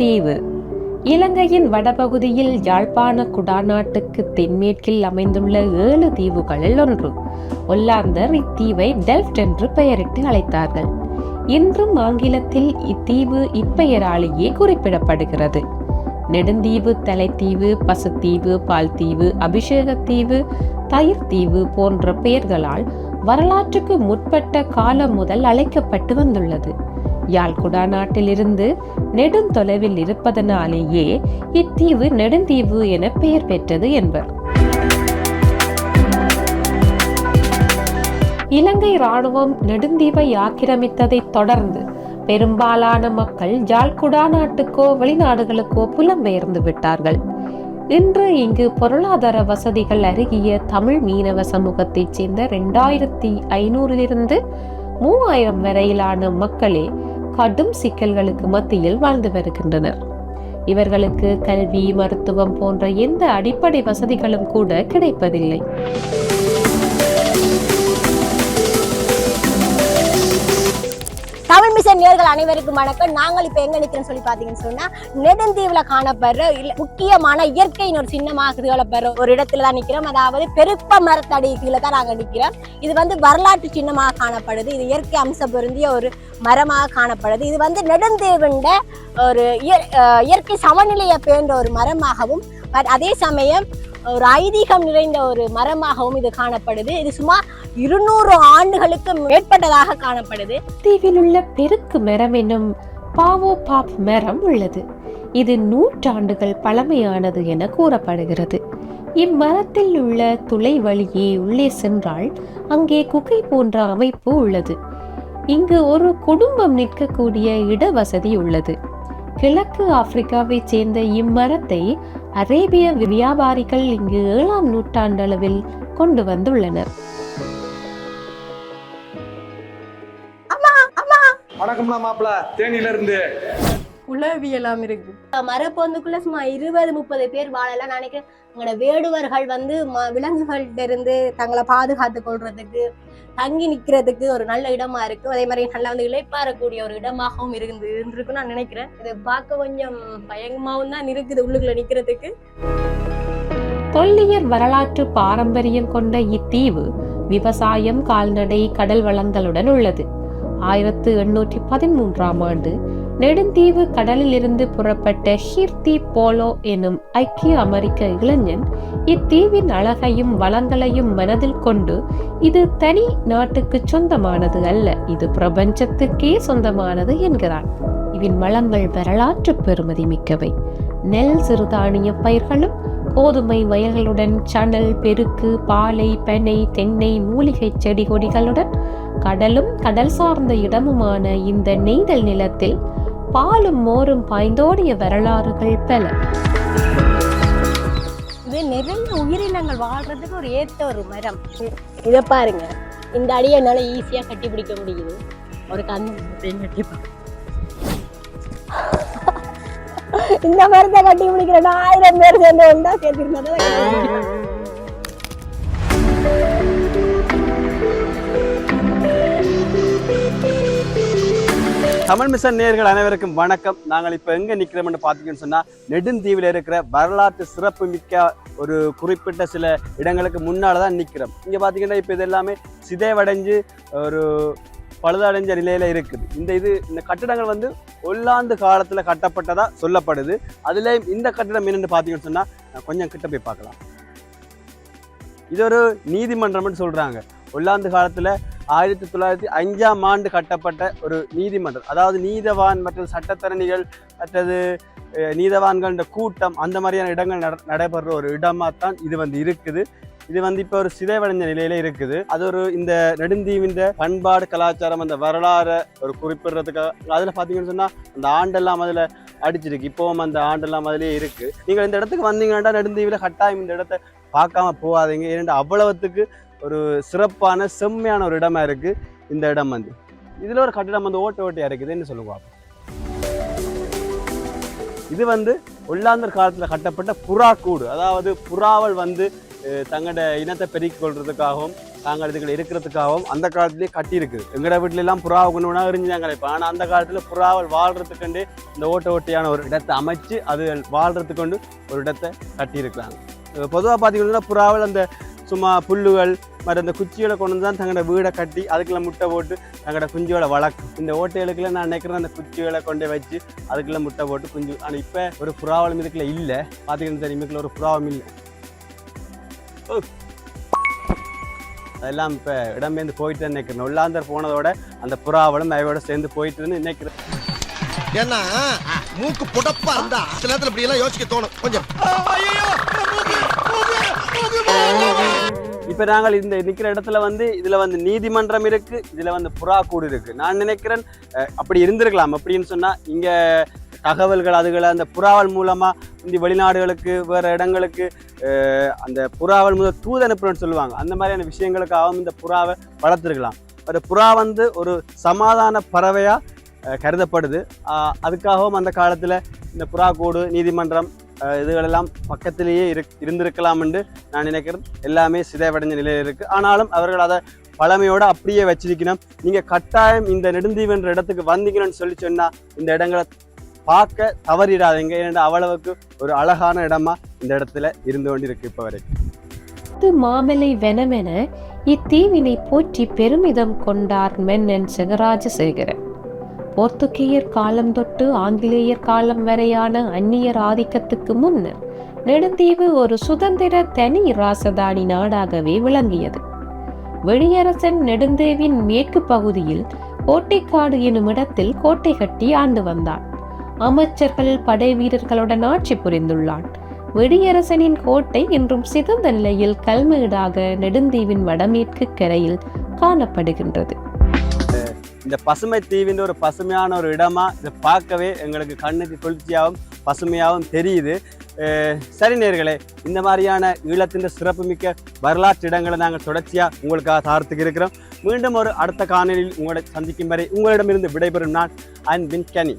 தீவு. இலங்கையின் வடபகுதியில் யாழ்ப்பாண குடாநாட்டுக்கு தென்மேற்கில் அமைந்துள்ள ஏழு தீவுகளில் ஒன்று. ஒல்லாந்தர் இத்தீவை டெல்ஃப்ட் என்று பெயரிட்டு அழைத்தார்கள். இன்றும் ஆங்கிலத்தில் இத்தீவு இப்பெயராலேயே குறிப்பிடப்படுகிறது. நெடுந்தீவு தலைத்தீவு பசுத்தீவு பால்தீவு அபிஷேகத்தீவு தயிர்த்தீவு போன்ற பெயர்களால் வரலாற்றுக்கு முற்பட்ட காலம் முதல் அழைக்கப்பட்டு வந்துள்ளது. யாழ்குடா நாட்டிலிருந்து நெடுந்தொலைவில் இருப்பதனாலேயே இத்தீவு நெடுந்தீவு என பெயர் பெற்றது என்பர். இலங்கை ராணுவம் நெடுந்தீவை ஆக்கிரமித்ததைத் தொடர்ந்து பெரும்பாலான மக்கள் யாழ்குடா நாட்டுக்கோ வெளிநாடுகளுக்கோ புலம்பெயர்ந்து விட்டார்கள். இன்று இங்கு பொருளாதார வசதிகள் அருகிய தமிழ் மீனவ சமூகத்தைச் சேர்ந்த இரண்டாயிரத்தி ஐநூறிலிருந்து மூவாயிரம் வரையிலான மக்களே கடும் சிக்கல்களுக்கு மத்தியில் வாழ்ந்து வருகின்றனர். இவர்களுக்கு கல்வி மருத்துவம் போன்ற எந்த அடிப்படை வசதிகளும் கூட கிடைப்பதில்லை. தமிழ் மிஷன் நேர்கள் அனைவருக்கும் வணக்கம். நாங்கள் இப்ப எங்க நிக்கிறோம் சொல்லி பாத்தீங்கன்னு சொன்னா நெடுந்தீவுல காணப்படுற முக்கியமான இயற்கையின் ஒரு சின்னமாக திகழப்படுற ஒரு இடத்துல தான் நிக்கிறோம். அதாவது பெருப்ப மரத்தடி கீழே தான் நாங்க நிக்கிறோம். இது வந்து வரலாற்று சின்னமாக காணப்படுது. இது இயற்கை அம்சம் பொருந்திய ஒரு மரமாக காணப்படுது. இது வந்து நெடுந்தீவுண்ட ஒரு இயற்கை சமநிலையை பேர்ந்த ஒரு மரமாகவும் but அதே சமயம் ஒரு ஐதீகம் நிறைந்த ஒரு மரமாகவும் இது காணப்படுது. இது சுமார் இருநூறு ஆண்டுகளுக்கு மேற்பட்டதாக காணப்படுது. தீவில் உள்ள பெருக்கு மரம் என்னும் பாவோ பாப் மரம் உள்ளது. இது நூற்றாண்டுகள் பழமையானது என கூறப்படுகிறது. இம்மரத்தில் உள்ள துளை வழியே உள்ளே சென்றால் அங்கே குகை போன்ற அமைப்பு உள்ளது. இங்கு ஒரு குடும்பம் நிற்கக்கூடிய இடவசதி உள்ளது. கிழக்கு ஆப்பிரிக்காவைச் சேர்ந்த இம்மரத்தை அரேபிய வியாபாரிகள் இங்கு ஏழாம் நூற்றாண்டளவில் கொண்டு வந்துள்ளனர். வணக்கம்ண்ணா மாப்பிள்ள. தேனியில இருந்து உளவியலாம் இருக்கு. மரப்பொந்துக்குள்ள சும்மா இருபது முப்பது பேர் வாழலாம் நான் நினைக்கிறேன். எங்களோட வேடுவர்கள் வந்து ம- விலங்குகள்ட்ட இருந்து தங்களை பாதுகாத்து கொள்றதுக்கு தங்கி நிக்கிறதுக்கு ஒரு நல்ல இடமா இருக்கு. அதே மாதிரி நல்லா வந்து இளைப்பாறக்கூடிய ஒரு இடமாகவும் இருந்து இருந்திருக்குன்னு நான் நினைக்கிறேன். இது பார்க்க கொஞ்சம் பயங்கமாவும் தான் இருக்குது உள்ளுக்குள்ள நிக்கிறதுக்கு. தொல்லியல் வரலாற்று பாரம்பரியம் கொண்ட இத்தீவு விவசாயம் கால்நடை கடல் வளங்களுடன் உள்ளது. ஆயிரத்து எண்ணூற்றி பதிமூன்றாம் ஆண்டு நெடுந்தீவு கடலிலிருந்து புறப்பட்ட ஷீர்தி போலோ எனும் ஐக்கிய அமெரிக்க இளைஞன் இத்தீவின் அழகையும் வளங்களையும் மனதில் கொண்டு இது தனி நாட்டுக்கு சொந்தமானது அல்ல இது பிரபஞ்சத்துக்கே சொந்தமானது என்கிறான். இவின் வளங்கள் வரலாற்று பெருமதி மிக்கவை. நெல் சிறுதானிய பயிர்களும் கோதுமை வயல்களுடன் சணல் பெருக்கு பாலை பெனை தென்னை மூலிகை செடி கொடிகளுடன் கடலும் கடல் சார்ந்த இடமுமான இந்த நெய்தல் நிலத்தில் பாலும் மோரும் பாய்ந்தோடிய வரலாறுகள் பல. இது நிறைய உயிரினங்கள் வாழ்றதுக்கு ஒரு ஏத்த ஒரு மரம். இதை பாருங்க. இந்த அடியை என்னால் ஈஸியாக கட்டி பிடிக்க முடியுது. ஒரு கண்ணு கட்டி இந்த மரத்தை கட்டி பிடிக்கிறேன் ஆயிரம் பேர் சேர்ந்து வந்தா சேர்த்திருந்தா தமிழ் மிஷன் நேர்கள் அனைவருக்கும் வணக்கம். நாங்கள் இப்போ எங்கே நிற்கிறோம்னு பார்த்தீங்கன்னு சொன்னால் நெடுந்தீவில் இருக்கிற வரலாற்று சிறப்பு மிக்க ஒரு குறிப்பிட்ட சில இடங்களுக்கு முன்னால் தான் நிற்கிறோம் இங்கே பார்த்தீங்கன்னா இப்போ இது எல்லாமே சிதைவடைஞ்சு ஒரு பழுதடைஞ்ச நிலையில் இருக்குது. இந்த இது இந்த கட்டிடங்கள் வந்து ஒல்லாந்து காலத்தில் கட்டப்பட்டதாக சொல்லப்படுது. அதுல இந்த கட்டிடம் என்னென்னு பார்த்தீங்கன்னு சொன்னால் கொஞ்சம் கிட்ட போய் பார்க்கலாம். இது ஒரு நீதிமன்றம்னு சொல்கிறாங்க ஒல்லாந்து காலத்தில் ஆயிரத்தி தொள்ளாயிரத்தி அஞ்சாம் ஆண்டு கட்டப்பட்ட ஒரு நீதிமன்றம். அதாவது நீதவான் மற்றும் சட்டத்தரணிகள் மற்றது நீதவான்கள் நீதவான்கள கூட்டம் அந்த மாதிரியான இடங்கள் நட நடைபெற ஒரு இடமாக தான் இது வந்து இருக்குது. இது வந்து இப்போ ஒரு சிதைவடைஞ்ச நிலையில இருக்குது. அது ஒரு இந்த நெடுந்தீவின் பண்பாடு கலாச்சாரம் அந்த வரலாறை ஒரு குறிப்பிடுறதுக்காக அதில் பார்த்தீங்கன்னு சொன்னால் அந்த ஆண்டெல்லாம் அதில் அடிச்சிருக்கு. இப்போவும் அந்த ஆண்டெல்லாம் அதிலே இருக்குது நீங்கள் இந்த இடத்துக்கு வந்தீங்கன்னா நெடுந்தீவில் கட்டாயம் இந்த இடத்த பார்க்காம போகாதீங்க. ஏன்னா அவ்வளவுத்துக்கு ஒரு சிறப்பான செம்மையான ஒரு இடமா இருக்கு. இந்த இடம் வந்து. இதுல ஒரு கட்டிடம் வந்து ஓட்டை ஓட்டையா இருக்குதுன்னு இது வந்து ஒல்லாந்தர் காலத்தில் கட்டப்பட்ட புறா கூடு. அதாவது புறாவல் வந்து தங்களோட இனத்தை பெருக்கிக் கொள்றதுக்காகவும் தாங்கள் இதுகள் இருக்கிறதுக்காகவும் அந்த காலத்திலேயே கட்டியிருக்கு. எங்களோட வீட்டுல எல்லாம் புறாவை கொண்டு வேணா எரிஞ்சாங்க இப்போ. ஆனால் அந்த காலத்தில் புறாவல் வாழ்றதுக்கு இந்த ஓட்ட ஓட்டையான ஒரு இடத்தை அமைச்சு அது வாழ்கிறதுக்கொண்டு ஒரு இடத்தை கட்டியிருக்கிறாங்க. பொதுவாக பார்த்தீங்கன்னா புறாவல் அந்த சும்மா புல்லுகள் மற்ற அந்த குச்சிகளை கொண்டு வந்து தான் தங்களோட வீடை கட்டி அதுக்குள்ள முட்டை போட்டு தங்களோட குஞ்சுகளை வளர்க்கும். இந்த ஓட்டைகளுக்குள்ள நான் நினைக்கிறேன் அந்த குச்சிகளை கொண்டு வச்சு அதுக்குள்ள முட்டை போட்டு குஞ்சு. ஆனால் இப்போ ஒரு புறாவலம் இதுக்குள்ள இல்லை. பார்த்தீங்கன்னா தெரியும்? இதுக்குள்ள ஒரு புறாவம் இல்லை. அதெல்லாம் இப்போ இடம்பெயர்ந்து போயிட்டு தான் நினைக்கிறேன். உள்ளாந்தர் போனதோட அந்த புறாவலும் அவையோட சேர்ந்து போயிட்டுன்னு நினைக்கிறேன். ஏன்னா மூக்கு புடப்பா இருந்தா சில நேரத்துல இப்படி எல்லாம் யோசிக்க தோணும். கொஞ்சம். இப்போ நாங்கள் இந்த நிற்கிற இடத்துல வந்து இதில் வந்து நீதிமன்றம் இருக்கு இதில் வந்து புறா கூடு இருக்கு. நான் நினைக்கிறேன் அப்படி இருந்திருக்கலாம். அப்படின்னு சொன்னால் இங்கே தகவல்கள் அதுகளை அந்த புறாவல் மூலமாக இந்த வெளிநாடுகளுக்கு வேறு இடங்களுக்கு அந்த புறாவல் முதல் தூது அனுப்புறேன்னு சொல்லுவாங்க. அந்த மாதிரியான விஷயங்களுக்காகவும் இந்த புறாவை வளர்த்துருக்கலாம். ஒரு புறா வந்து ஒரு சமாதான பறவையாக கருதப்படுது. அதுக்காகவும் அந்த காலத்தில் இந்த புறா கூடு நீதிமன்றம் இதுகளெல்லாம் பக்கத்திலேயே இரு இருந்திருக்கலாம் என்று நான் நினைக்கிறேன். எல்லாமே சிதைவடைஞ்ச நிலையில் இருக்குது ஆனாலும் அவர்கள் அதை பழமையோடு அப்படியே வச்சிருக்கணும். நீங்கள் கட்டாயம் இந்த நெடுந்தீவுன்ற இடத்துக்கு வந்தீங்கன்னு சொல்லி சொன்னால் இந்த இடங்களை பார்க்க தவறிடாதீங்க. ஏன்னா அவ்வளவுக்கு ஒரு அழகான இடமா இந்த இடத்துல இருந்து கொண்டிருக்கு இப்போ வரைக்கும். இது மாமலை வெனமென இத்தீவினை போற்றி பெருமிதம் கொண்டார் மென்னன் சிவராஜசேகரன் போர்த்துகேயர் காலம் தொட்டு ஆங்கிலேயர் காலம் வரையான அந்நியர் ஆதிக்கத்துக்கு முன்னர் நெடுந்தீவு ஒரு சுதந்திர தனி ராசதானி நாடாகவே விளங்கியது. வெளியரசன் நெடுந்தீவின் மேற்கு பகுதியில் கோட்டைக்காடு எனும் இடத்தில் கோட்டை கட்டி ஆண்டு வந்தான். அமைச்சர்கள் படை வீரர்களுடன் ஆட்சி புரிந்துள்ளான். வெடியரசனின் கோட்டை இன்றும் சிதந்த நிலையில் கல்மேடாக நெடுந்தீவின் வடமேற்கு கரையில் காணப்படுகின்றது. இந்த பசுமை தீவின் ஒரு பசுமையான ஒரு இடமா இதை பார்க்கவே எங்களுக்கு கண்ணுக்கு குளிர்ச்சியாகவும் பசுமையாகவும் தெரியுது. சரி நேர்களே இந்த மாதிரியான ஈழத்தின் சிறப்புமிக்க வரலாற்று இடங்களை நாங்கள் தொடர்ச்சியாக உங்களுக்காக தார்த்துக்கு இருக்கிறோம். மீண்டும் ஒரு அடுத்த காணொலியில் உங்களை சந்திக்கும் வரை உங்களிடமிருந்து விடைபெறும் நான் அன்பின் கனி.